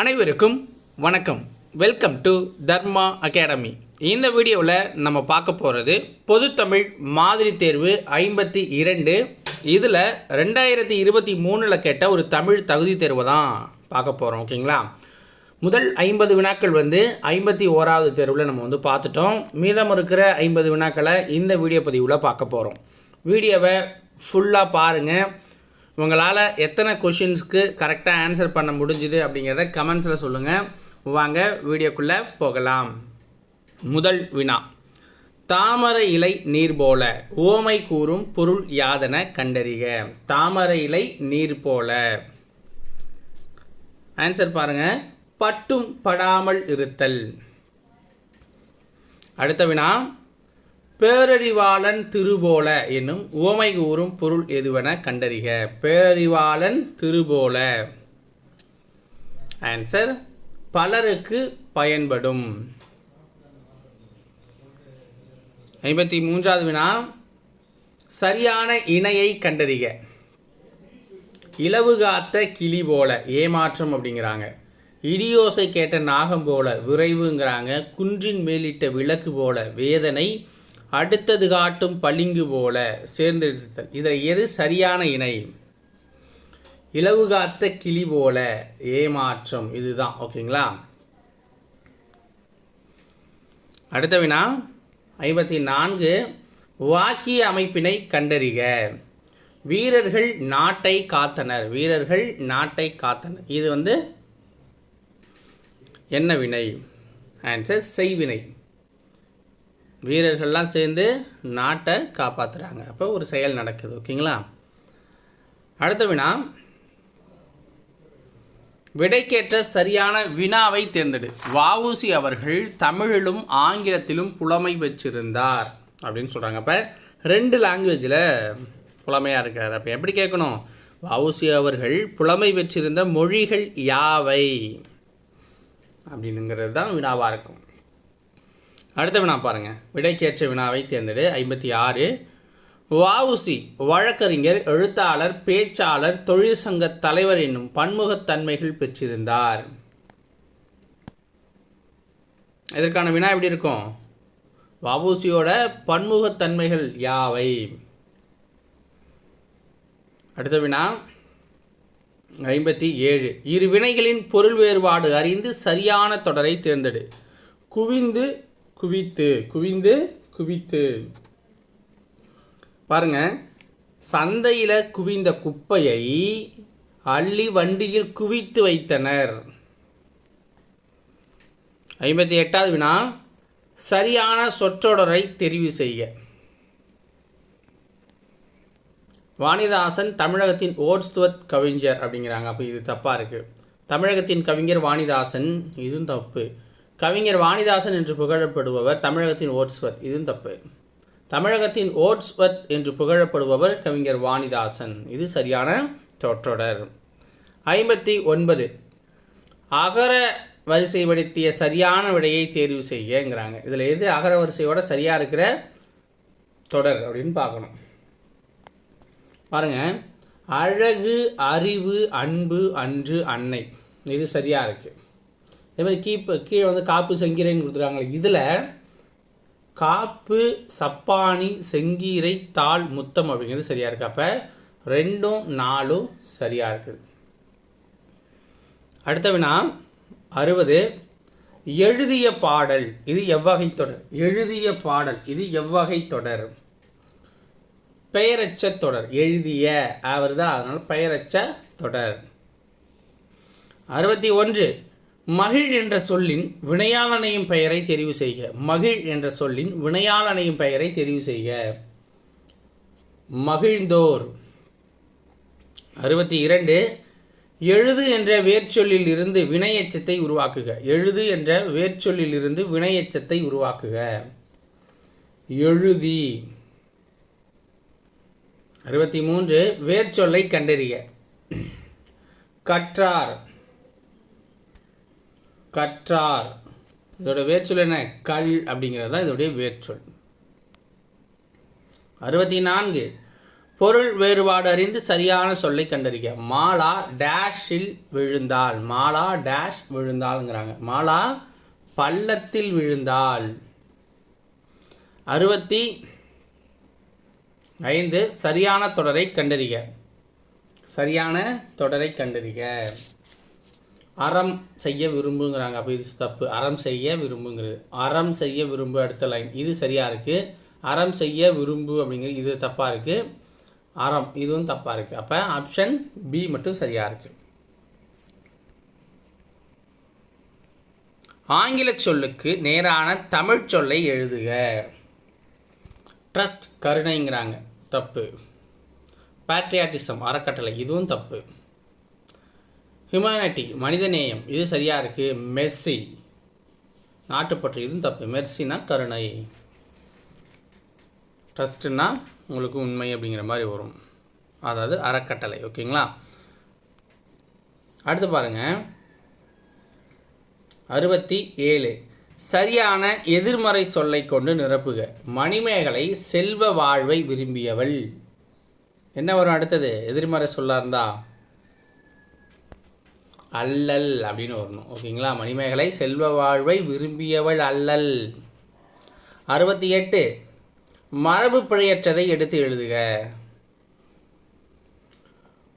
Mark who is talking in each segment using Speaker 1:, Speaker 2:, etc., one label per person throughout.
Speaker 1: அனைவருக்கும் வணக்கம். Welcome to Dharma academy இந்த வீடியோவில் நம்ம பார்க்க போகிறது பொதுத்தமிழ் மாதிரி தேர்வு ஐம்பத்தி இரண்டு. இதில் ரெண்டாயிரத்தி இருபத்தி மூணில் கேட்ட ஒரு தமிழ் தகுதி தேர்வு தான் பார்க்க போகிறோம் ஓகேங்களா? முதல் ஐம்பது வினாக்கள் வந்து ஐம்பத்தி ஓராவது தேர்வில் நம்ம வந்து பார்த்துட்டோம். மீதம் இருக்கிற ஐம்பது வினாக்களை இந்த வீடியோ பதிவில் பார்க்க போகிறோம் வீடியோவை ஃபுல்லாக பாருங்கள் உங்களால் எத்தனை கொஷின்ஸ்க்கு கரெக்டாக ஆன்சர் பண்ண முடிஞ்சுது அப்படிங்கிறத கமெண்ட்ஸில் சொல்லுங்கள் வாங்க வீடியோக்குள்ளே போகலாம். முதல் வினா. தாமரை இலை நீர் போல ஓமை கூறும் பொருள் யாதன கண்டறிக. தாமரை இலை நீர் போல. ஆன்சர் பாருங்க. பட்டும் படாமல் இருத்தல். அடுத்த வினா. பேரறிவாளன் திருபோல என்னும் உவமை கூறும் பொருள் எதுவென கண்டறிக. பேரறிவாளன் திருபோல. ஆன்சர் பலருக்கு பயன்படும். ஐம்பத்தி மூன்றாவது வினா சரியான இணையை கண்டறிக. இலவு காத்த கிளி போல ஏமாற்றம் அப்படிங்கிறாங்க. இடியோசை கேட்ட நாகம் போல விரைவுங்கிறாங்க. குன்றின் மேலிட்ட விளக்கு போல வேதனை அடுத்தது காட்டும் பளிங்கு போல சேர்ந்தெடுத்தல் இதில் எது? சரியான இணை. இலவு காத்த கிளி போல ஏமாற்றம். இதுதான். ஓகேங்களா? அடுத்த வினா. ஐம்பத்தி நான்கு வாக்கிய அமைப்பினை கண்டறிக. வீரர்கள் நாட்டை காத்தனர். வீரர்கள் நாட்டை காத்தனர். இது வந்து என்ன வினை? ஆன்சர் செய்வினை. வீரர்கள்லாம் சேர்ந்து நாட்டை காப்பாற்றுறாங்க அப்போ ஒரு செயல் நடக்குது ஓகேங்களா? அடுத்த வினா. விடைக்கேற்ற சரியான வினாவை தேர்ந்தெடு. வஉசி அவர்கள் தமிழிலும் ஆங்கிலத்திலும் புலமை வச்சிருந்தார் அப்படின்னு சொல்கிறாங்க அப்போ ரெண்டு லாங்குவேஜில் புலமையாக இருக்கார். அப்போ எப்படி கேட்கணும்? வஉசி அவர்கள் புலமை பெற்றிருந்த மொழிகள் யாவை? அப்படின்னுங்கிறது தான் வினாவாக இருக்கும். அடுத்த வினா பாருங்கள் விடைக்கேற்ற வினாவை தேர்ந்தெடு. ஐம்பத்தி ஆறு. வஉசி வழக்கறிஞர் எழுத்தாளர் பேச்சாளர் தொழிற்சங்க தலைவர் என்னும் பன்முகத்தன்மைகள் பெற்றிருந்தார். இதற்கான வினா எப்படி இருக்கும்? வஉசியோட பன்முகத்தன்மைகள் யாவை? அடுத்த வினா. ஐம்பத்தி ஏழு. இரு வினைகளின் பொருள் வேறுபாடு அறிந்து சரியான தொடரை தேர்ந்தெடு. குவிந்து குவித்து குவிந்து குவித்து. பாருங்க. சந்தையில் குவிந்த குப்பையை அள்ளி வண்டியில் குவித்து வைத்தனர். ஐம்பத்தி எட்டாவது வினா. சரியான சொற்றொடரை தெரிவு செய்ய வாணிதாசன் தமிழகத்தின் ஓட்ஸ்துவத் கவிஞர் அப்படிங்கிறாங்க. அப்போ இது தப்பாக இருக்குது தமிழகத்தின் கவிஞர் வாணிதாசன் இதுவும் தப்பு. கவிஞர் வாணிதாசன் என்று புகழப்படுபவர் தமிழகத்தின் ஓட்ஸ்வத். இதுவும் தப்பு. தமிழகத்தின் ஓட்ஸ்வத் என்று புகழப்படுபவர் கவிஞர் வாணிதாசன். இது சரியான சொற்றொடர் ஐம்பத்தி ஒன்பது. அகர வரிசைப்படுத்திய சரியான விடையை தேர்வு செய்யங்கிறாங்க. இதில் எது அகர வரிசையோட சரியாக இருக்கிற தொடர் அப்படின்னு பார்க்கணும். பாருங்க. அழகு அறிவு அன்பு அன்று அன்னை. இது சரியாக இருக்குது இதே மாதிரி கீப்பு கீழே வந்து காப்பு செங்கீரைன்னு கொடுத்துருக்காங்க இதில் காப்பு சப்பானி செங்கீரை தாள் முத்தம் அப்படிங்கிறது சரியாக இருக்குது அப்போ ரெண்டும் நாலும் சரியாக இருக்குது. அடுத்த வினா அறுபது. எழுதிய பாடல் இது எவ்வகை தொடர். எழுதிய பாடல் இது எவ்வகை தொடர். பெயரச்ச தொடர். எழுதிய அவர் தான் அதனால் பெயரச்ச தொடர். அறுபத்தி ஒன்று. மகிழ் என்ற சொல்லின் வினையாளனையும் பெயரை தெரிவு செய்க. மகிழ் என்ற சொல்லின் வினையாளனையும் பெயரை தெரிவு செய்க. மகிழ்ந்தோர். அறுபத்தி இரண்டு. எழுது என்ற வேர்ச்சொல்லில் இருந்து வினையச்சத்தை உருவாக்குக. எழுது என்ற வேர்ச்சொல்லில் இருந்து வினையச்சத்தை உருவாக்குக. எழுதி. அறுபத்தி மூன்று. வேர்ச்சொல்லை கண்டறிய கற்றார். கற்றார். இதோட வேர்ச்சொல் என்ன? கல் அப்படிங்கிறது தான் இதோடைய வேர்ச்சொல் அறுபத்தி நான்கு பொருள் வேறுபாடு அறிந்து சரியான சொல்லை கண்டறிக. மாலா டேஷில் விழுந்தாள். மாலா டேஷ் விழுந்தாள்ங்கிறாங்க. மாலா பள்ளத்தில் விழுந்தாள். அறுபத்தி ஐந்து. சரியான தொடரை கண்டறிக. சரியான தொடரை கண்டறிக. அறம் செய்ய விரும்புங்கிறாங்க. அப்போ இது தப்பு. அறம் செய்ய விரும்புங்கிறது. அறம் செய்ய விரும்பு அடுத்த லைன் இது சரியாக இருக்குது அறம் செய்ய விரும்பு அப்படிங்கிறது இது தப்பாக இருக்குது அறம் இதுவும் தப்பாக இருக்குது அப்போ ஆப்ஷன் பி மட்டும் சரியாக இருக்குது ஆங்கில சொல்லுக்கு நேரான தமிழ் சொல்லை எழுதுக. ட்ரஸ்ட் கருணைங்கிறாங்க. தப்பு. பேட்ரியாட்டிசம் அறக்கட்டளை இதுவும் தப்பு. ஹியூமனிட்டி மனிதநேயம் இது சரியாக இருக்குது மெர்சி நாட்டுப்பற்று இதுவும் தப்பு. மெர்சினா கருணை. ட்ரஸ்ட்டுன்னா உங்களுக்கு உண்மை அப்படிங்கிற மாதிரி வரும். அதாவது அறக்கட்டளை ஓகேங்களா? அடுத்து பாருங்கள் அறுபத்தி ஏழு. சரியான எதிர்மறை சொல்லை கொண்டு நிரப்புக. மணிமேகலை செல்வ வாழ்வை விரும்பியவள். என்ன வரும் அடுத்தது? எதிர்மறை சொல்லாக இருந்தால் அல்லல் அப்படின்னு வரணும். ஓகேங்களா? மணிமேகலை செல்வ வாழ்வை விரும்பியவள் அல்லல். அறுபத்தி எட்டு. மரபு பிழையற்றதை எடுத்து எழுதுக.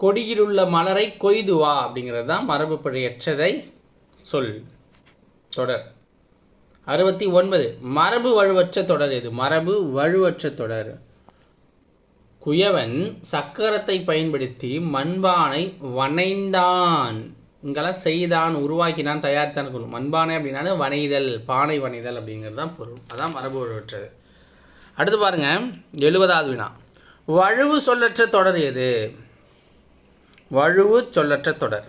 Speaker 1: கொடியிலுள்ள மலரை கொய்து வா அப்படிங்கிறது தான் மரபு பிழையற்றதை சொல். தொடர். அறுபத்தி ஒன்பது. மரபு வலுவற்ற தொடர் எது? மரபு வலுவற்ற தொடர். குயவன் சக்கரத்தை பயன்படுத்தி மண்பானை வனைந்தான் இங்கெல்லாம் செய்தான் உருவாக்கினான் தயாரித்தான் இருக்கணும் மண்பானை அப்படின்னா வனைதல் பானை வனைதல் அப்படிங்கிறது தான் பொருள். அதான் மரபு வலுவற்றது அடுத்து பாருங்கள் எழுபதாவது வினா. வழுவு சொல்லற்ற தொடர் எது? வழுவு சொல்லற்ற தொடர்.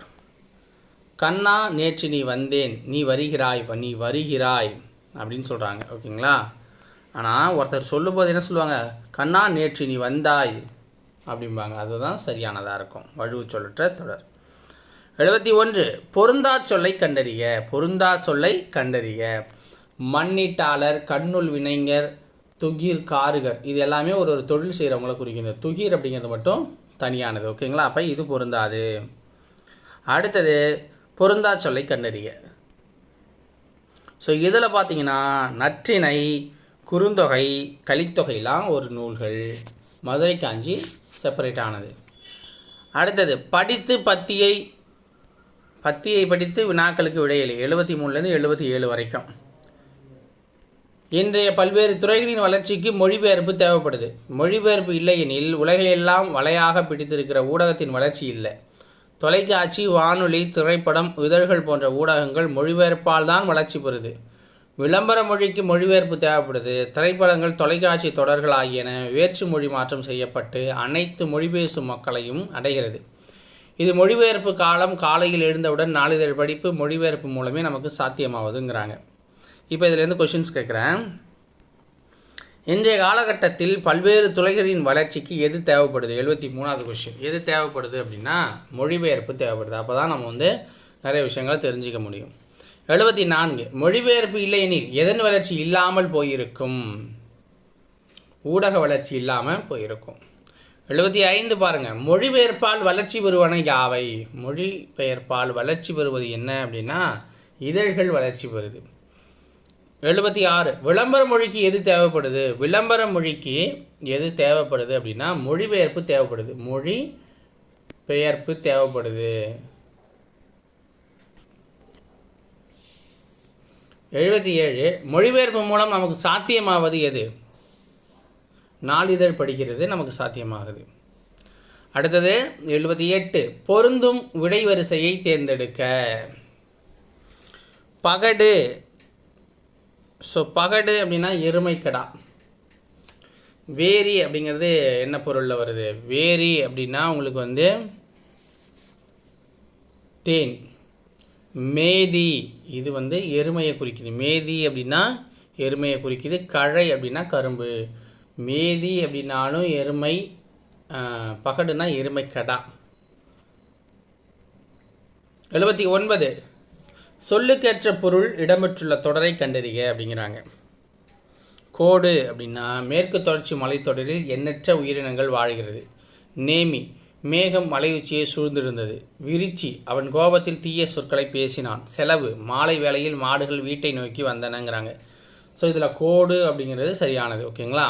Speaker 1: கண்ணா நேற்று நீ வந்தேன் நீ வருகிறாய் நீ வருகிறாய் அப்படின்னு சொல்கிறாங்க ஓகேங்களா? ஆனால் ஒருத்தர் சொல்லும்போது என்ன சொல்லுவாங்க? கண்ணா நேற்று நீ வந்தாய் அப்படிம்பாங்க. அதுதான் சரியானதாக இருக்கும். வழுவு சொல்லற்ற தொடர். எழுபத்தி ஒன்று பொருந்தா சொல்லை கண்டறிய பொருந்தா சொல்லை கண்டறிய மண்ணிட்டாளர் கண்ணுள் வினைஞர் துகிர் காருகர். இது எல்லாமே ஒரு ஒரு தொழில் செய்கிறவங்கள குறிக்கும் துகிர் அப்படிங்கிறது மட்டும் தனியானது ஓகேங்களா? அப்போ இது பொருந்தாது. அடுத்தது பொருந்தா சொல்லை கண்டறிய ஸோ இதில் பார்த்தீங்கன்னா நற்றிணை குறுந்தொகை கலித்தொகைலாம் ஒரு நூல்கள். மதுரை காஞ்சி செப்பரேட் ஆனது. அடுத்தது படித்து பத்தியை பத்தியை படித்து வினாக்களுக்கு விடையளி எழுபத்தி மூணுலேருந்து எழுபத்தி ஏழு வரைக்கும். இன்றைய பல்வேறு துறைகளின் வளர்ச்சிக்கு மொழிபெயர்ப்பு தேவைப்படுது. மொழிபெயர்ப்பு இல்லையெனில் உலகையெல்லாம் வலையாக பிடித்திருக்கிற ஊடகத்தின் வளர்ச்சி இல்லை. தொலைக்காட்சி வானொலி திரைப்படம் இதழ்கள் போன்ற ஊடகங்கள் மொழிபெயர்ப்பால் தான் வளர்ச்சி பெறுது. விளம்பர மொழிக்கு மொழிபெயர்ப்பு தேவைப்படுது. திரைப்படங்கள் தொலைக்காட்சி தொடர்கள் ஆகியன வேற்று மொழி மாற்றம் செய்யப்பட்டு அனைத்து மொழி பேசும் மக்களையும் அடைகிறது. இது மொழிபெயர்ப்பு காலம் காலையில் எழுந்தவுடன் நாளிதழ் படிப்பு மொழிபெயர்ப்பு மூலமே நமக்கு சாத்தியமாகுதுங்கிறாங்க இப்போ இதுலேருந்து கொஷின்ஸ் கேட்குறேன். இன்றைய காலகட்டத்தில் பல்வேறு துறைகளின் வளர்ச்சிக்கு எது தேவைப்படுது? எழுபத்தி மூணாவது கொஷின் எது தேவைப்படுது அப்படின்னா மொழிபெயர்ப்பு தேவைப்படுது. அப்போ தான் நம்ம வந்து நிறைய விஷயங்களை தெரிஞ்சுக்க முடியும். எழுபத்தி நான்கு. மொழிபெயர்ப்பு இல்லையெனில் எதன் வளர்ச்சி இல்லாமல் போயிருக்கும்? ஊடக வளர்ச்சி இல்லாமல் போயிருக்கும். எழுபத்தி ஐந்து பாருங்கள் மொழிபெயர்ப்பால் வளர்ச்சி பெறுவன யாவை? மொழிபெயர்ப்பால் வளர்ச்சி பெறுவது என்ன அப்படின்னா இதழ்கள் வளர்ச்சி பெறுது. எழுபத்தி ஆறு. விளம்பர மொழிக்கு எது தேவைப்படுது? விளம்பர மொழிக்கு எது தேவைப்படுது அப்படின்னா மொழிபெயர்ப்பு தேவைப்படுது. மொழி பெயர்ப்பு தேவைப்படுது. எழுபத்தி ஏழு. மொழிபெயர்ப்பு மூலம் நமக்கு சாத்தியமாவது எது? நாளிதழ் படிக்கிறது நமக்கு சாத்தியமாகுது. அடுத்தது எழுபத்தி எட்டு பொருந்தும் விடை வரிசையை தேர்ந்தெடுக்க. பகடு. ஸோ பகடு அப்படின்னா எருமைக்கடா. வேரி அப்படிங்கிறது என்ன பொருளில் வருது? வேரி அப்படின்னா உங்களுக்கு வந்து தேன். மேதி. இது வந்து எருமையை குறிக்குது. மேதி அப்படின்னா எருமையை குறிக்குது. கழை அப்படின்னா கரும்பு. மேதி அப்படின்னாலும் எருமை பகடுனா எருமை கடா எழுபத்தி ஒன்பது. சொல்லுக்கேற்ற பொருள் இடம்பெற்றுள்ள தொடரை கண்டறிக அப்படிங்கிறாங்க. கோடு அப்படின்னா மேற்கு தொடர்ச்சி மலைத்தொடரில் எண்ணற்ற உயிரினங்கள் வாழ்கிறது. நேமி மேகம் மலையுச்சியை சூழ்ந்திருந்தது. விரிச்சி அவன் கோபத்தில் தீய சொற்களை பேசினான். செலவு மாலை வேளையில் மாடுகள் வீட்டை நோக்கி வந்தனங்கிறாங்க. ஸோ இதில் கோடு அப்படிங்கிறது சரியானது ஓகேங்களா?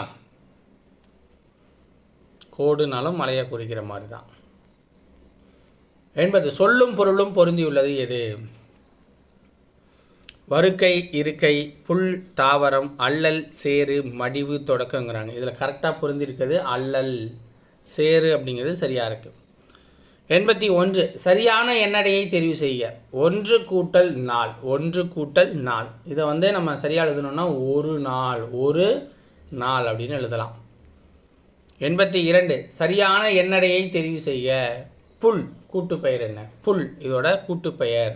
Speaker 1: கோடுனாலும் மலையை குறிக்கிற மாதிரி தான் என்பது சொல்லும் பொருளும் பொருந்தியுள்ளது எது? வருக்கை இருக்கை புல் தாவரம் அல்லல் சேரு மடிவு தொடக்கங்கிறாங்க. இதில் கரெக்டாக பொருந்திருக்கிறது அல்லல் சேறு அப்படிங்கிறது சரியாக இருக்குது எண்பத்தி ஒன்று சரியான எண்ணடையை தெரிவு செய்ய ஒன்று கூட்டல் நாள் ஒன்று கூட்டல் நாள். இதை வந்து நம்ம சரியாக எழுதணும்னா ஒரு நாள் ஒரு நாள் அப்படின்னு எழுதலாம். எண்பத்தி இரண்டு. சரியான எண்ணடையை தெரிவு செய்ய. புல் கூட்டுப்பெயர் என்ன? புல் இதோட கூட்டுப்பெயர்.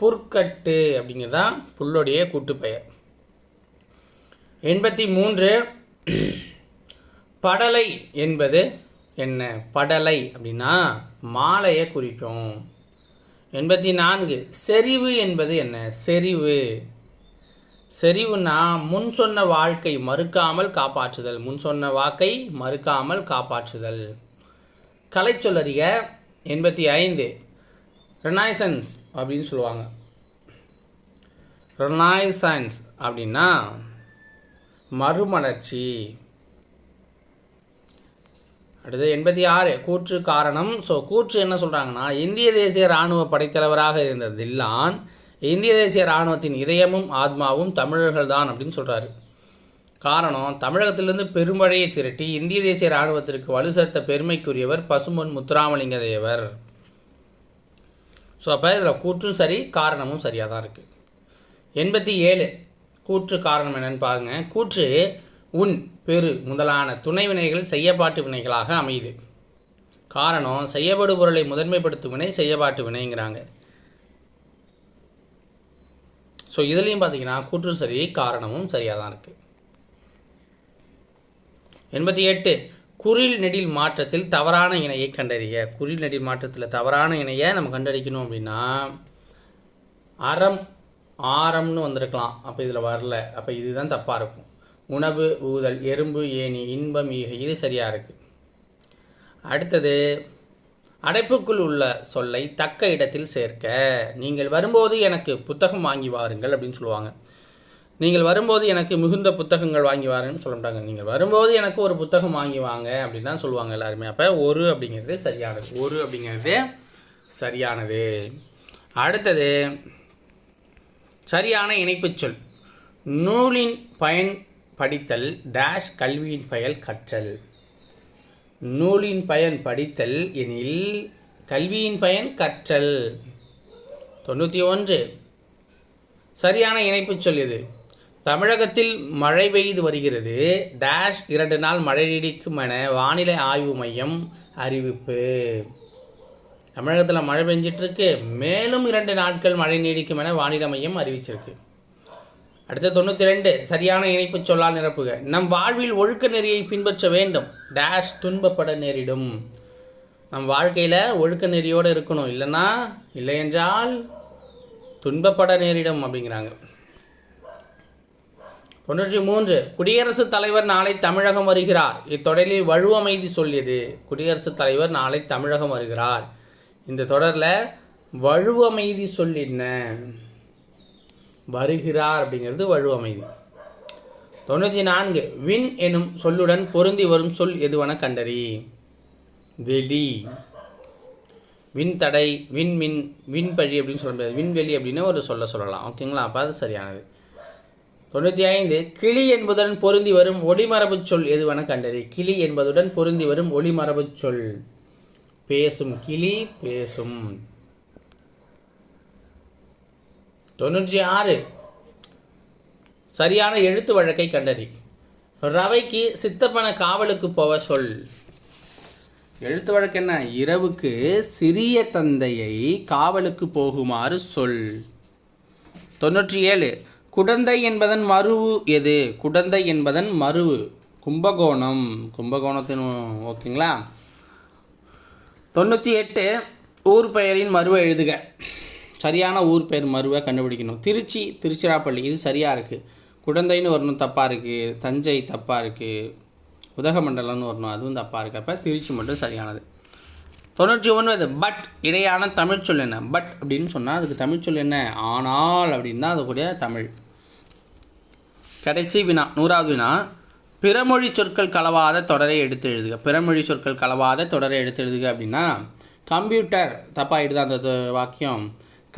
Speaker 1: புற்கட்டு அப்படிங்கிறது தான் புல்லுடைய கூட்டுப்பெயர். எண்பத்தி மூன்று. படலை என்பது என்ன? படலை அப்படின்னா மாலையை குறிக்கும். எண்பத்தி நான்கு. செறிவு என்பது என்ன? செறிவு. செறிவுனா முன் சொன்ன வாழ்க்கை மறுக்காமல் காப்பாற்றுதல். முன் சொன்ன வாக்கை மறுக்காமல் காப்பாற்றுதல். கலைச்சொல்லறிய எண்பத்தி ஐந்து. ரெனாய்சன்ஸ் அப்படின்னு சொல்லுவாங்க. ரெனாய்சன்ஸ் அப்படின்னா மறுமலர்ச்சி. அடுத்து எண்பத்தி ஆறு கூற்று காரணம். ஸோ கூற்று என்ன சொல்கிறாங்கன்னா இந்திய தேசிய இராணுவ படைத்தலைவராக இருந்த தில்லான் இந்திய தேசிய இராணுவத்தின் இதயமும் ஆத்மாவும் தமிழர்கள் தான் அப்படின்னு சொல்கிறாரு காரணம் தமிழகத்திலிருந்து பெருமழையை திரட்டி இந்திய தேசிய இராணுவத்திற்கு வலு சேர்த்த பெருமைக்குரியவர் பசுமன் முத்துராமலிங்க தேவர் ஸோ அப்போ இதில் கூற்றும் சரி காரணமும் சரியாக தான் இருக்குது எண்பத்தி ஏழு கூற்று காரணம் என்னென்னு பாருங்க. கூற்று உன் பெரு முதலான துணை வினைகள் செய்யப்பாட்டு வினைகளாக அமையுது. காரணம் செய்யப்படு பொருளை முதன்மைப்படுத்தும் வினை செய்யப்பாட்டு வினைங்கிறாங்க. ஸோ இதுலேயும் பார்த்தீங்கன்னா கூற்று சரி காரணமும் சரியாக தான் இருக்குது எண்பத்தி எட்டு குறில் நெடில் மாற்றத்தில் தவறான இணையை கண்டறிய. குறில் நெடில் மாற்றத்தில் தவறான இணையை நம்ம கண்டறிக்கணும் அப்படின்னா அறம் ஆரம்னு வந்திருக்கலாம். அப்போ இதில் வரல. அப்போ இதுதான் தப்பாக இருக்கும். உணவு ஊதல் எறும்பு ஏணி இன்பம் ஈகை இது சரியாக இருக்குது அடுத்தது அடைப்புக்குள் உள்ள சொல்லை தக்க இடத்தில் சேர்க்க. நீங்கள் வரும்போது எனக்கு புத்தகம் வாங்கி வாருங்கள் அப்படின்னு சொல்லுவாங்க. நீங்கள் வரும்போது எனக்கு மிகுந்த புத்தகங்கள் வாங்கி வாருன்னு சொல்ல மாட்டாங்க நீங்கள் வரும்போது எனக்கு ஒரு புத்தகம் வாங்கி வாங்க அப்படின்னு தான் சொல்லுவாங்க எல்லாருமே. அப்போ ஒரு அப்படிங்கிறது சரியானது. ஒரு அப்படிங்கிறது சரியானது. அடுத்தது சரியான இணைப்பு சொல். நூலின் பயன் படித்தல் டேஷ் கல்வியின் பயல் கற்றல். நூலின் பயன் படித்தல் எனில் கல்வியின் பயன் கற்றல். தொண்ணூற்றி ஒன்று. சரியான இணைப்புச் சொல் இது தமிழகத்தில் மழை பெய்து வருகிறது. டேஷ் இரண்டு நாள் மழை நீடிக்கும் என வானிலை ஆய்வு மையம் அறிவிப்பு. தமிழகத்தில் மழை பெஞ்சிட்ருக்கு. மேலும் இரண்டு நாட்கள் மழை நீடிக்கும் என வானிலை மையம் அறிவிச்சிருக்கு. அடுத்த தொண்ணூற்றி ரெண்டு சரியான இணைப்பு சொல்லால் நிரப்புக. நம் வாழ்வில் ஒழுக்க நெறியை பின்பற்ற வேண்டும். டேஷ் துன்பப்பட நேரிடும். நம் வாழ்க்கையில் ஒழுக்க நெறியோடு இருக்கணும். இல்லைன்னா இல்லை என்றால் துன்பப்பட நேரிடும் அப்படிங்கிறாங்க. தொண்ணூற்றி மூன்று குடியரசுத் தலைவர் நாளை தமிழகம் வருகிறார். இத்தொடரில் வலுவமைதி சொல்லியது. குடியரசுத் தலைவர் நாளை தமிழகம் வருகிறார். இந்த தொடரில் வலுவமைதி சொல் என்ன? வருகிறார் அப்படிங்கிறது வலுவமைதி. தொண்ணூற்றி நான்கு வின் எனும் சொல்லுடன் பொருந்தி வரும் சொல் எதுவென கண்டறி? வெளி. விண்தடை விண்மின் விண்பழி அப்படின்னு சொல்ல முடியாது. விண்வெளி அப்படின்னு ஒரு சொல்ல சொல்லலாம். ஓகேங்களா அப்போ அது சரியானது. தொண்ணூற்றி ஐந்து கிளி என்பதுடன் பொருந்தி வரும் ஒளிமரபுச் சொல் எதுவென கண்டறி? கிளி என்பதுடன் பொருந்தி வரும் ஒளிமரபுச் சொல். பேசும் கிளி பேசும் தொண்ணூற்றி ஆறு. சரியான எழுத்து வழக்கை கண்டறி. ரவைக்கு சித்தப்பன காவலுக்கு போவ சொல். எழுத்து வழக்கு என்ன? இரவுக்கு சிறிய தந்தையை காவலுக்கு போகுமாறு சொல். தொண்ணூற்றி ஏழு. குடந்தை என்பதன் மருவு எது? குடந்தை என்பதன் மருவு கும்பகோணம். கும்பகோணத்தின் ஓகேங்களா? தொண்ணூற்றி எட்டு. ஊர் பெயரின் மருவை எழுதுக. சரியான ஊர் பேர் மருவை கண்டுபிடிக்கணும். திருச்சி திருச்சிராப்பள்ளி இது சரியாக இருக்குது குடந்தைன்னு வரணும் தப்பாக இருக்குது தஞ்சை தப்பாக இருக்குது உதகமண்டலம்னு வரணும் அதுவும் தப்பாக இருக்கப்ப திருச்சி மட்டும் சரியானது. தொண்ணூற்றி ஒன்பது பட் இடையான தமிழ்ச்சொல் என்ன? பட் அப்படின்னு சொன்னால் அதுக்கு தமிழ்ச்சொல் என்ன? ஆனால் அப்படின்னா அதுக்குடைய தமிழ். கடைசி வினா நூறாவது வினா பிறமொழி சொற்கள் கலவாத தொடரை எடுத்து எழுதுக. பிறமொழி சொற்கள் கலவாத தொடரை எடுத்து எழுதுக அப்படின்னா கம்ப்யூட்டர் தப்பாகிடுது அந்த வாக்கியம்.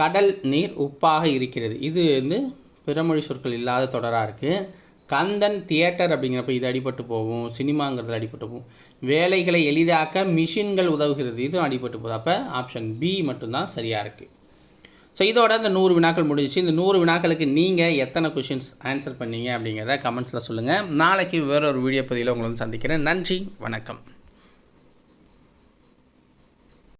Speaker 1: கடல் நீர் உப்பாக இருக்கிறது. இது வந்து பிறமொழி சொற்கள் இல்லாத தொடராக இருக்குது கந்தன் தியேட்டர் அப்படிங்கிறப்ப இது அடிபட்டு போகும். சினிமாங்கிறது அடிபட்டு போகும். வேலைகளை எளிதாக்க மிஷின்கள் உதவுகிறது. இதுவும் அடிபட்டு போகுது. அப்போ ஆப்ஷன் பி மட்டும்தான் சரியாக இருக்குது ஸோ இதோட இந்த நூறு வினாக்கள் முடிஞ்சிச்சு. இந்த நூறு வினாக்களுக்கு நீங்கள் எத்தனை கொஷின்ஸ் ஆன்சர் பண்ணீங்க அப்படிங்கிறத கமெண்ட்ஸில் சொல்லுங்கள் நாளைக்கு வேற ஒரு வீடியோ பதிவில் உங்களை வந்து சந்திக்கிறேன். நன்றி. வணக்கம்.